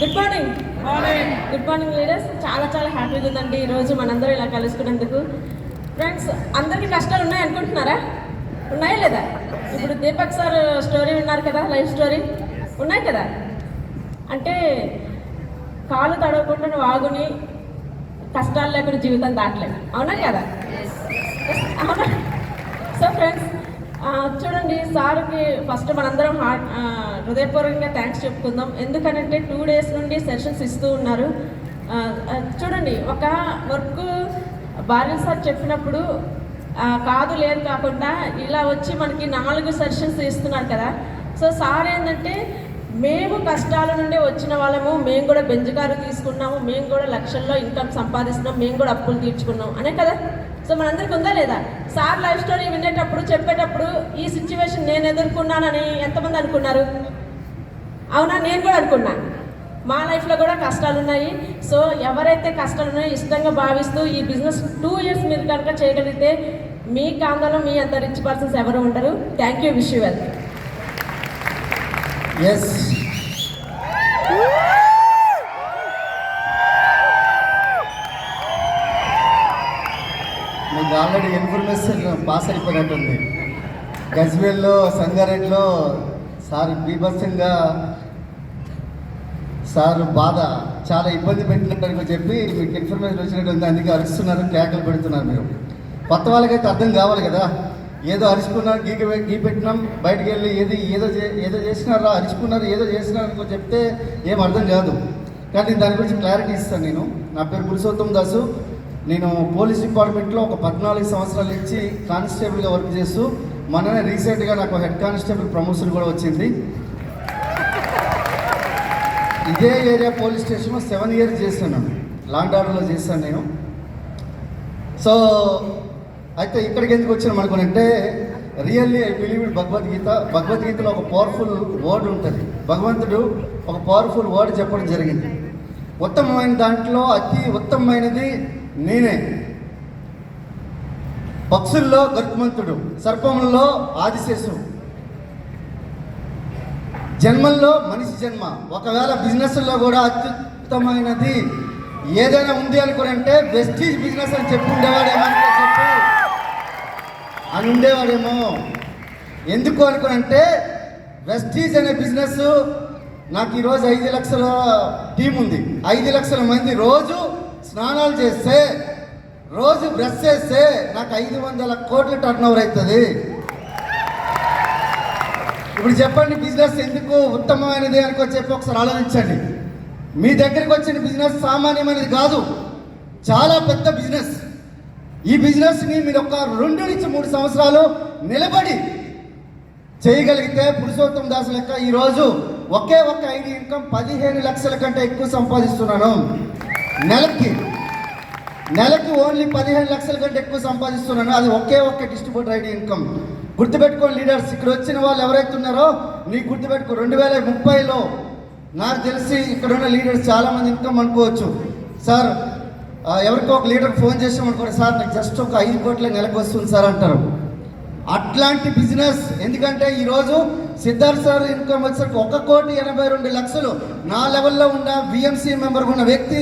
Good morning good morning leaders చాలా చాలా హ్యాపీగా ఉందండి ఈరోజు మనందరం ఇలా కలుసుకున్నందుకు. ఫ్రెండ్స్ అందరికీ కష్టాలు ఉన్నాయి అనుకుంటున్నారా? ఉన్నాయా లేదా? ఇప్పుడు దీపక్ సార్ స్టోరీ విన్నారు కదా లైఫ్ స్టోరీ ఉన్నాయి కదా? అంటే కాలు తడవకుండా వాగుని కష్టాలు లేకుండా జీవితం దాటలేదు అవునా కదా అవునా సో ఫ్రెండ్స్ చూడండి సార్కి ఫస్ట్ మనందరం హార్ట్ హృదయపూర్వకంగా థ్యాంక్స్ చెప్పుకుందాం. ఎందుకనంటే టూ డేస్ నుండి సెషన్స్ ఇస్తూ ఉన్నారు. చూడండి ఒక వర్క్ భార్య సార్ చెప్పినప్పుడు కాదు లేదు కాకుండా ఇలా వచ్చి మనకి నాలుగు సెషన్స్ ఇస్తున్నారు కదా. సో సార్ ఏంటంటే మేము కష్టాల నుండి వచ్చిన వాళ్ళము మేము కూడా బెంజుకారు తీసుకున్నాము మేము కూడా లక్షల్లో ఇన్కమ్ సంపాదిస్తున్నాం మేము కూడా అప్పులు తీర్చుకున్నాం. అనే కదా? సో మనందరికి ఉందా లేదా? సార్ లైఫ్ స్టోరీ వినేటప్పుడు చెప్పేటప్పుడు ఈ సిచ్యువేషన్ నేను ఎదుర్కొన్నానని ఎంతమంది అనుకున్నారు? అవునా? నేను కూడా అనుకున్నా. మా లైఫ్లో కూడా కష్టాలు ఉన్నాయి సో ఎవరైతే కష్టాలు ఉన్నాయో ఇష్టంగా భావిస్తూ ఈ బిజినెస్ టూ ఇయర్స్ మీరు కనుక చేయగలిగితే మీ కాందంలో మీ అంత రిచ్ పర్సన్స్ ఎవరు ఉండరు. Thank you. Wish you well. Yes మీకు ఆల్రెడీ ఇన్ఫర్మేషన్ పాస్ అయిపోయినట్టుంది. గజ్వేల్లో సంగారెడ్డిలో సార్ బీభత్సంగా సార్ బాధ చాలా ఇబ్బంది పెట్టినట్టు చెప్పి మీకు ఇన్ఫర్మేషన్ వచ్చినట్టు ఉంది అందుకే అరుస్తున్నారు కేకలు పెడుతున్నారు మీరు. కొత్త వాళ్ళకైతే అర్థం కావాలి కదా. ఏదో అరుచుకున్నారు గీక గీ పెట్టినాం బయటికి వెళ్ళి ఏది ఏదో చే- ఏదో చేసినారా అరుచుకున్నారు ఏదో చేసినారు చెప్తే ఏం అర్థం కాదు. కానీ దాని గురించి క్లారిటీ ఇస్తాను నేను. నా పేరు పురుషోత్తం దాసు. నేను పోలీస్ డిపార్ట్మెంట్లో ఒక పద్నాలుగు సంవత్సరాలు ఇచ్చి కానిస్టేబుల్గా వర్క్ చేస్తూ మననే రీసెంట్గా నాకు హెడ్ కానిస్టేబుల్ ప్రమోషన్ కూడా వచ్చింది. ఇదే ఏరియా పోలీస్ స్టేషన్లో సెవెన్ ఇయర్స్ చేశాను. లాండ్ ఆర్డర్లో చేశాను నేను. సో అయితే ఇక్కడికి ఎందుకు వచ్చాను అనుకునంటే really I believe in Bhagavad Gita. భగవద్గీతలో ఒక పవర్ఫుల్ వర్డ్ ఉంటుంది. భగవంతుడు ఒక పవర్ఫుల్ వర్డ్ చెప్పడం జరిగింది. ఉత్తమమైన దాంట్లో అతి ఉత్తమమైనది నేనే. పక్షుల్లో గరుత్మంతుడు సర్పంలో ఆదిశేషుడు. జన్మల్లో మనిషి జన్మ. ఒకవేళ బిజినెస్లో కూడా అత్యుత్తమైనది ఏదైనా ఉంది అనుకుంటే వెస్టీజ్ బిజినెస్ అని చెప్పి ఉండేవాడేమో అని చెప్పి. అని ఉండేవాడేమో. ఎందుకు అనుకునంటే వెస్టీజ్ అనే బిజినెస్ నాకు ఈరోజు ఐదు లక్షల టీం ఉంది. ఐదు లక్షల మంది రోజు స్నానాలు చేస్తే రోజు బ్రష్ చేస్తే నాకు ఐదు వందల కోట్ల టర్న్ ఓవర్ అవుతుంది. ఇప్పుడు చెప్పండి బిజినెస్ ఎందుకు ఉత్తమమైనది అనుకో చెప్పి ఒకసారి ఆలోచించండి. మీ దగ్గరికి వచ్చిన బిజినెస్ సామాన్యమైనది కాదు చాలా పెద్ద బిజినెస్ ఈ బిజినెస్ని మీరు ఒక రెండు నుంచి మూడు సంవత్సరాలు నిలబడి చేయగలిగితే పురుషోత్తం దాసు లెక్క ఈరోజు ఒకే ఒక్క ఐదు ఇన్కమ్ పదిహేను లక్షల కంటే ఎక్కువ సంపాదిస్తున్నాను. నెలకి నెలకి ఓన్లీ పదిహేను లక్షల కంటే ఎక్కువ సంపాదిస్తున్నాను. అది ఒకే ఒక్క డిస్ట్రిబ్యూటర్ ఐడి ఇన్కమ్. గుర్తుపెట్టుకోండి లీడర్స్ ఇక్కడ వచ్చిన వాళ్ళు ఎవరైతే ఉన్నారో నీకు గుర్తుపెట్టుకో రెండు వేల ముప్పైలో నాకు తెలిసి ఇక్కడ ఉన్న లీడర్స్ చాలా మంది ఇన్కమ్ అనుకోవచ్చు. సార్ ఎవరికో ఒక లీడర్ ఫోన్ చేసామనుకోండి సార్ నాకు జస్ట్ ఒక ఐదు కోట్ల నెలకు వస్తుంది సార్ అంటారు. అట్లాంటి బిజినెస్ ఎందుకంటే ఈరోజు సిద్ధార్థ్ సార్ ఇన్కమ్ వచ్చేసరికి ఒక కోటి ఎనభై రెండు లక్షలు. నా లెవెల్లో ఉన్న విఎంసీ మెంబర్ ఉన్న వ్యక్తి